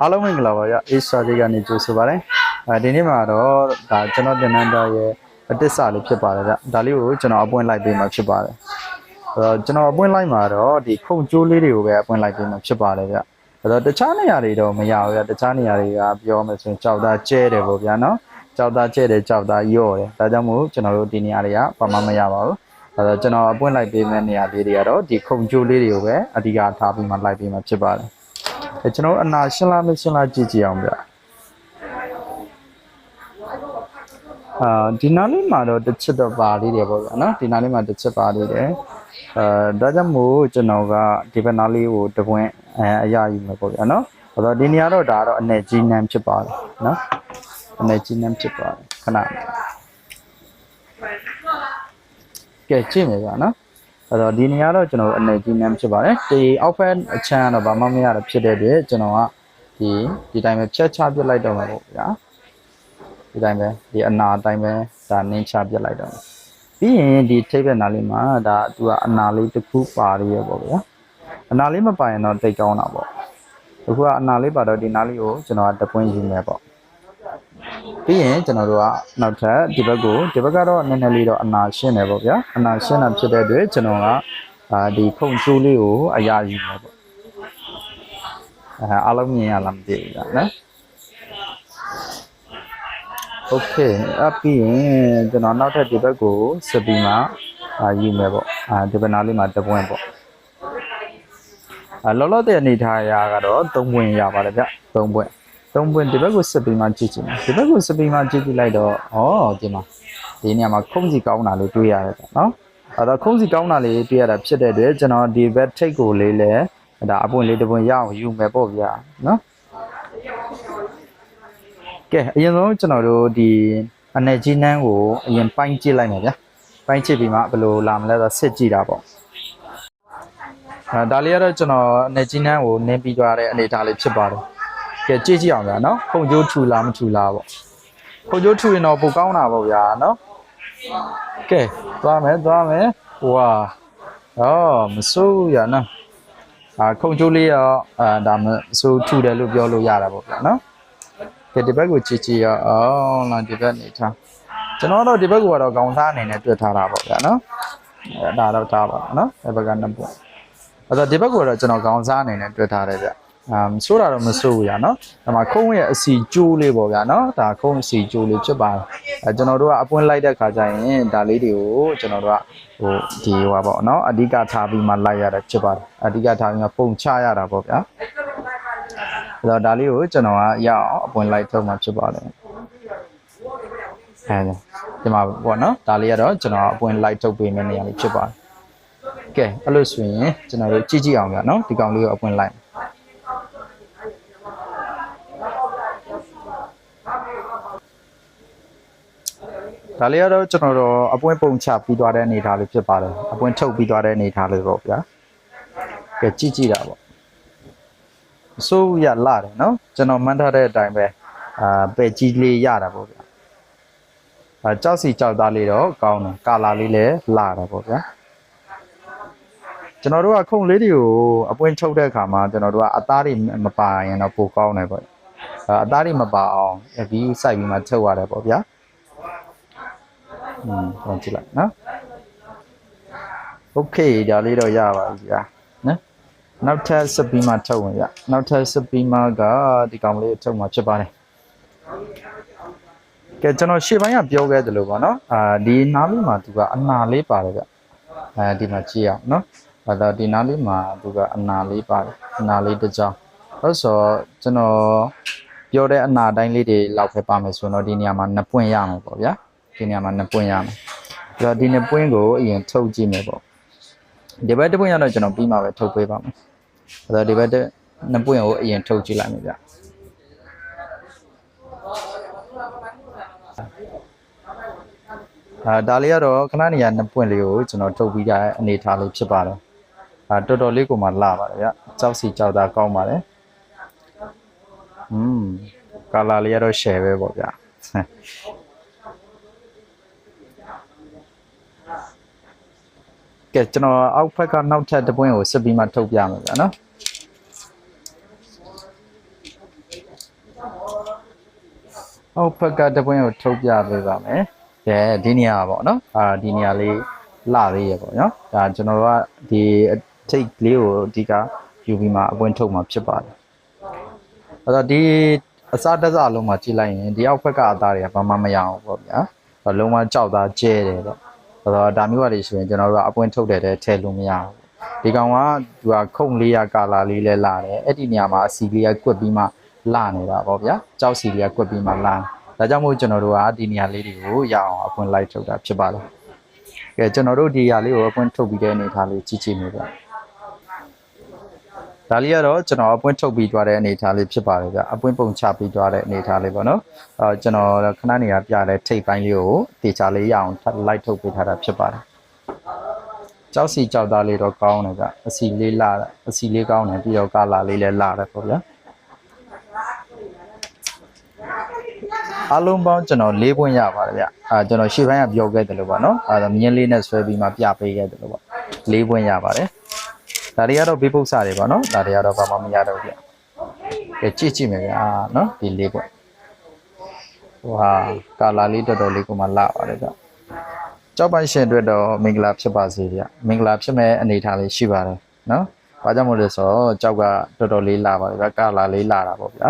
အားလုံးမင်္ဂလာပါဗျအေးစာလေးကနေကြိုဆိုပါရစေအဲဒီနေ့မှာတော့ဒါကျွန်တော်တင်နန်းတော်ရဲ့အတ္တစလေးဖြစ်ပါတယ်ဗျဒါလေးကိုကျွန်တော်အပွင့်လိုက်ပေးမှာဖြစ်ပါတယ်အဲတော့ကျွန်တော်အပွင့်လိုက်မှာတော့ဒီခုံကျိုးလေးတွေကိုပဲအပွင့်လိုက်ပေးမှာဖြစ်ပါတယ်ဗျအဲတော့တခြားနေရာတွေတော့မရဘူးဗျတခြားနေရာတွေကပြောမယ်ဆိုရင်ကြောက်သားကျဲတယ်ပေါ့ဗျာနော်ကြောက်သားကျဲတယ်ကြောက်သားယော့တယ်ဒါကြောင့်မို့ကျွန်တော်တို့ဒီနေရာတွေကဘာမှမရပါဘူးအဲတော့ကျွန်တော်အပွင့်လိုက်ပေးမယ့်နေရာလေးတွေကတော့ဒီခုံကျိုးလေးတွေကိုပဲအဓိကထားပြီးမှလိုက်ပေးမှာဖြစ်ပါတယ်အဲ ကျွန်တော်အနာရှင်းလားမရှင်းလားကြည့်ကြည့်အောင်ဗျအာဒီနားလေးမှာတော့တစ်ချက်တော့ပါလေးတယ်ပေါ့ဗျာနော်ဒီနားလေးမှာတစ်ချက်ပါလေးတယ်အဲဒါကြောင့်မို့ကျွန်တော်ကဒီဘက်နားလေးကိုတပွင့်အဲအရာယူမယ်ပေါ့ဗျာနော်အဲ့တော့ဒီနေရာတော့ဒါတော့အနေကြီးနန်းဖြစ်ပါတယ်နော်အနေကြီးနန်းဖြစ်ပါတယ်ခဏကဲကြည့်မယ်ဗျာနော် အဲ့တော့ဒီနေရာတော့ကျွန်တော်အနေကြီးနန်းဖြစ်ပါတယ်ဒီအောက်ဖက်အချမ်းကတော့ဘာမှမရတာဖြစ်တဲ့အတွက်ကျွန်တော်ကဒီဒီတိုင်းပဲဖြတ်ချပစ်လိုက်တော့မှာပေါ့ဗျာဒီတိုင်းပဲဒီအနာအတိုင်းပဲဒါနင်းချပြစ်လိုက်တော့မယ်ပြီးရင်ဒီထိပ်ဘက်နားလေးမှာဒါသူကအနာလေးတစ်ခုပါရရပေါ့ဗျာအနာလေးမပါရင်တော့တိတ်ကောင်းတာပေါ့အခုကအနာလေးပါတော့ဒီနားလေးကိုကျွန်တော်ကတပွင့်ယူမယ်ပေါ့ ပြီးရင်ကျွန်တော်တို့ကနောက်ထပ်ဒီဘက်ကိုဒီဘက်ကတော့နည်းနည်းလေးတော့အနာရှင်းတယ်ပေါ့ဗျာအနာရှင်းတာဖြစ်တဲ့အတွက်ကျွန်တော်ကအာဒီခုံချိုးလေးကိုအရာယူမယ်ပေါ့အဲအားလုံးမြင်ရလားမသိဘူးဗျာနော် โอเคအပြီးရင်ကျွန်တော်နောက်ထပ်ဒီဘက်ကိုစပီမှာအာယူမယ်ပေါ့အာဒီဘက်နားလေးမှာတပွင့်ပေါ့အာလောလောတဲ့အနေထားအရာကတော့၃ပွင့်ရပါတယ်ဗျ၃ပွင့် ၃ပွင့်ဒီဘက်ကိုစပီမှာကြည့်ကြည့်မယ်ဒီဘက်ကိုစပီမှာကြည့်ကြည့်လိုက်တော့ဩဒီမှာဒီနေရာမှာခုံးစီကောင်းတာလေးတွေ့ရတယ်ဗျနော်အဲ့တော့ခုံးစီကောင်းတာလေးတွေ့ရတာဖြစ်တဲ့အတွက်ကျွန်တော်ဒီဘက်ထိတ်ကိုလေးလဲဒါအပွင့်လေးတစ်ပွင့်ရအောင်ယူမယ်ပေါ့ဗျာနော်ကဲအရင်ဆုံးကျွန်တော်တို့ဒီအနေကြီးနှန်းကိုအရင်ပိုင်းကြည့်လိုက်မယ်ဗျာပိုင်းကြည့်ပြီးမှဘယ်လိုလာမလဲဆိုစစ်ကြည့်တာပေါ့အဲဒါလေးကတော့ကျွန်တော်အနေကြီးနှန်းကိုနင်းပြီးသွားတဲ့အနေအထားလေးဖြစ်ပါတယ် ကဲကြည့်ကြည့်အောင်ဗျာနော်ခုံကျိုးထူလားမထူလားပေါ့ခုံကျိုးထူရင်တော့ပိုကောင်းတာပေါ့ဗျာနော်ကဲသွားမယ်သွားမယ်ဝါအော်မဆိုးရနော်အာခုံကျိုးလေးရောအာဒါမဆိုးထူတယ်လို့ပြောလို့ရတာပေါ့ဗျာနော်ကဲဒီဘက်ကိုချီချီရအောင်လားဒီဘက်နေထားကျွန်တော်တော့ဒီဘက်ကတော့ခေါင်းသားအနေနဲ့တွေ့ထားတာပေါ့ဗျာနော်အဲဒါတော့ထားပါနော်ဒီဘက်ကနှစ်ပွင့်အဲ့တော့ဒီဘက်ကတော့ကျွန်တော်ခေါင်းသားအနေနဲ့တွေ့ထားတယ်ဗျအမ် ဆိုးတာတော့မဆိုးဘူးရနော်ဒါမှခုံးရဲ့အစီကျိုးလေးပေါ့ဗျာနော်ဒါခုံးအစီကျိုးလေးဖြစ်ပါတယ်အဲကျွန်တော်တို့ကအပွင့်လိုက်တဲ့ခါကျရင်ဒါလေးတွေကိုကျွန်တော်တို့ကဟိုဒီဟိုပါပေါ့နော်အဓိကထားပြီးမှလိုက်ရတာဖြစ်ပါတယ်အဓိကထားပြီးမှပုံချရတာပေါ့ဗျာအဲ့တော့ဒါလေးကိုကျွန်တော်ကရအောင်အပွင့်လိုက်ထုတ်မှဖြစ်ပါတယ်အဲဒီမှာပေါ့နော်ဒါလေးကတော့ကျွန်တော်အပွင့်လိုက်ထုတ်ပေးမယ့်နေရာလေးဖြစ်ပါတယ်ကဲအဲ့လို့ဆိုရင်ကျွန်တော်တို့ကြည့်ကြည့်အောင်ဗျာနော်ဒီကောင်လေးကိုအပွင့်လိုက် ဒါလေးကတော့ကျွန်တော်တို့အပွင့်ပုံချပြီးသွားတဲ့အနေအထားလေးဖြစ်ပါတယ်အပွင့်ထုတ်ပြီးသွားတဲ့အနေအထားလေးပေါ့ဗျာကဲကြည့်ကြည့်တာပေါ့အစိုးရလာတယ်နော်ကျွန်တော်မှန်းထားတဲ့အတိုင်းပဲအာပဲကြီးလေးရတာပေါ့ဗျာအာကြောက်စီကြောက်သားလေးတော့ကောင်းတယ်ကာလာလေးလည်းလာတာပေါ့ဗျာကျွန်တော်တို့ကခုံလေးတွေကိုအပွင့်ထုတ်တဲ့အခါမှာကျွန်တော်တို့ကအသားတွေမပါရင်တော့ပိုကောင်းတယ်ပေါ့အာအသားတွေမပါအောင်ဘီးစိုက်ပြီးမှထုတ်ရတယ်ပေါ့ဗျာ อืมဟောကြည့်လိုက်နော်โอเคဒါလေးတော့ရပါပြီဗျာနော် နောက်ထပ်စပီမာထုတ်ဝင်ရနောက်ထပ်စပီမာကဒီကောင်လေးထုတ်မှာဖြစ်ပါတယ်ကဲကျွန်တော်ရှေ့ပိုင်းကပြောခဲ့တယ်လို့ပေါ့နော်အာဒီနားလေးမှာသူကအနာလေးပါတယ်ဗျအဲဒီမှာကြည့်ရအောင်နော်အဲ့တော့ဒီနားလေးမှာသူကအနာလေးပါတယ်အနာလေးတစ်ကြောင်ဟုတ်ဆိုကျွန်တော်ပြောတဲ့အနာတိုင်းလေးတွေလောက်ပဲပါမယ်ဆိုတော့ဒီနေရာမှာ2ပွင့်ရမယ်ပေါ့ဗျာ ဒီနေရာမှာ2ပွင့်ရမယ်အဲ့တော့ဒီ2ပွင့်ကိုအရင်ထုတ်ကြည့်မယ်ပေါ့ဒီဘက်တစ်ပွင့်ရတော့ကျွန်တော်ပြီးမှပဲထုတ်ပေးပါမယ်အဲ့တော့ဒီဘက်တစ်နှစ်ပွင့်ကိုအရင်ထုတ်ကြည့်လိုက်မယ်ဗျအာဒါလေးကတော့ခဏနေရနှစ်ပွင့်လေးကိုကျွန်တော်ထုတ်ပြီးတဲ့အနေထားလေးဖြစ်ပါတယ်အာတော်တော်လေးကိုမှလာပါတယ်ဗျကြောက်စီကြောက်တာကောင်းပါတယ်อืมကာလာလေးကတော့ share ပဲပေါ့ဗျာ ကဲကျွန်တော်အောက်ဖက်ကနောက်ထပ်တစ်ပွင့်ကိုစစ်ပြီးမှထုတ်ပြမယ်ဗျာနော်ဟုတ်ဖက်ကတပွင့်ကိုထုတ်ပြပေးပါမယ်ကဲဒီနေရာပေါ့နော်အာဒီနေရာလေးလှသေးရပေါ့နော်ဒါကျွန်တော်တို့ကဒီထိတ်လေးကိုအဓိကယူပြီးမှအပွင့်ထုတ်မှာဖြစ်ပါတယ်အဲ့တော့ဒီအစားတစ်စားလုံးမှာကြည့်လိုက်ရင်ဒီအောက်ဘက်ကအသားတွေကဘာမှမရအောင်ပေါ့ဗျာအဲ့တော့လုံးဝကြောက်သားကျဲတယ်ပေါ့ အဲ့တော့ဒါမျိုးတွေဆိုရင်ကျွန်တော်တို့ကအပွင့်ထုတ်တယ်တဲ့ထည့်လို့မရဘူးဒီကောင်ကသူကခုံလေးရကာလာလေးလဲလာတယ်အဲ့ဒီနေရာမှာအစီလေးကကွက်ပြီးမှလာနေတာပေါ့ဗျာကြောက်စီလေးကကွက်ပြီးမှလာဒါကြောင့်မို့ကျွန်တော်တို့ကဒီနေရာလေးတွေကိုရအောင်အပွင့်လိုက်ထုတ်တာဖြစ်ပါတယ်ကဲကျွန်တော်တို့ဒီနေရာလေးကိုအပွင့်ထုတ်ပြီးတဲ့အနေထားလေးကြည့်ကြည့်နေပါ ဒါလေးကတော့ကျွန်တော်အပွင့်ထုတ်ပြီးသွားတဲ့အနေအထားလေးဖြစ်ပါတယ်ဗျအပွင့်ပုံချပြီးသွားတဲ့အနေအထားလေးပေါ့နော်အဲကျွန်တော်ခဏနေရပြတဲ့ထိတ်ပိုင်းလေးကိုတေချာလေးရအောင်ထပ်လိုက်ထုတ်ပေးထားတာဖြစ်ပါတယ်ကြောက်စီကြောက်သားလေးတော့ကောင်းတယ်ဗျအစီလေးလာအစီလေးကောင်းတယ်ပြီးတော့ကာလာလေးလည်းလာတယ်ပေါ့ဗျာအလုံးပေါင်းကျွန်တော်၄ပွင့်ရပါတယ်ဗျအာကျွန်တော်ရှေ့ပိုင်းကပြောခဲ့တယ်လို့ပါနော်အဲဒါမြင်းလေးနဲ့ဆွဲပြီးမှပြပေးခဲ့တယ်လို့ပါ၄ပွင့်ရပါတယ် ဒါတွေကတော့ဘေးပုတ်စာတွေပါနော်ဒါတွေကတော့ဘာမှမရတော့ဘူးဗျကဲကြည့်ကြည့်မယ်ဗျာနော်ဒီ၄ပွင့်ဟိုဟာကာလာလေးတော်တော်လေးကိုမှလာပါတယ်ဗျကြောက်ပိုင်ရှင်အတွက်တော့မင်္ဂလာဖြစ်ပါစေဗျမင်္ဂလာဖြစ်မဲ့အနေအထားလေးရှိပါတယ်နော်ဘာကြောင့်မို့လဲဆိုတော့ကြောက်ကတော်တော်လေးလာပါတယ်ဗျကာလာလေးလာတာပေါ့ဗျာ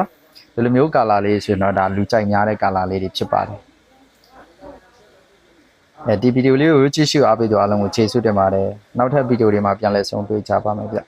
ဒီလိုမျိုးကာလာလေးဆိုရင်တော့ဒါလူကြိုက်များတဲ့ကာလာလေးတွေဖြစ်ပါတယ် အဲဒီဗီဒီယိုလေးကိုကြည့်ရှုအားပေးကြအားလုံးကိုကျေးဇူးတင်ပါတယ်နောက်ထပ်ဗီဒီယိုတွေမှာပြန်လည်ဆုံတွေ့ကြပါမယ်ဗျ